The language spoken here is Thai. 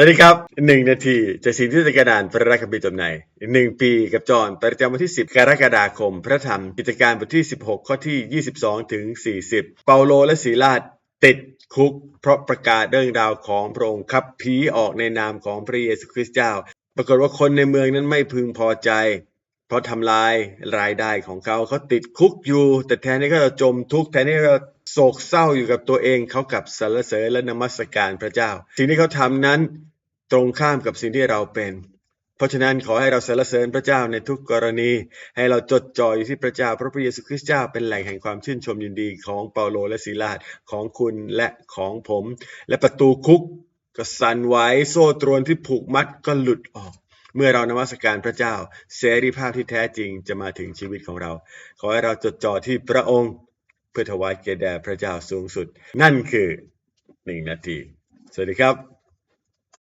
สวัสดีครับหนึ่งนาทีจากสิ่งที่จะกระดานพระคัมภีร์จบในหนึ่งปีกับจอห์นประจำวันที่ 10 กรกฎาคม พระธรรมกิจการบทที่ 16 ข้อที่ 22 ถึง 40 เปาโลและสีลาดติดคุก เพราะประกาศเรื่องราวของพระองค์ขับผีออกในนามของพระเยซูคริสต์เจ้า ปรากฏว่าคนในเมืองนั้นไม่พึงพอใจ เพราะทำลายรายได้ของเขาเขาติดคุกอยู่ แต่แทนที่เขาจะจมทุกข์แทนที่เขาโศกเศร้าอยู่กับตัวเองเขากับสรรเสริญและนมัสการพระเจ้า สิ่งที่เขาทำนั้น ตรงข้ามกับสิ่งที่เราเป็น เพราะฉะนั้นขอให้เราสรรเสริญพระเจ้าในทุกกรณี ให้เราจดจ่ออยู่ที่พระเจ้าพระพระเยซูคริสต์เจ้าเป็นแหล่งแห่งความชื่นชมยินดีของเปาโลและซีลาดของคุณและของผม และประตูคุกก็สั่นไหวโซ่ตรวนที่ผูกมัดก็หลุดออกเมื่อเรานมัสการพระเจ้า เสรีภาพที่แท้จริงจะมาถึงชีวิตของเรา ขอให้เราจดจ่อที่พระองค์เพื่อถวายเกียรติแด่พระเจ้าสูงสุด นั่นคือหนึ่งนาที สวัสดีครับ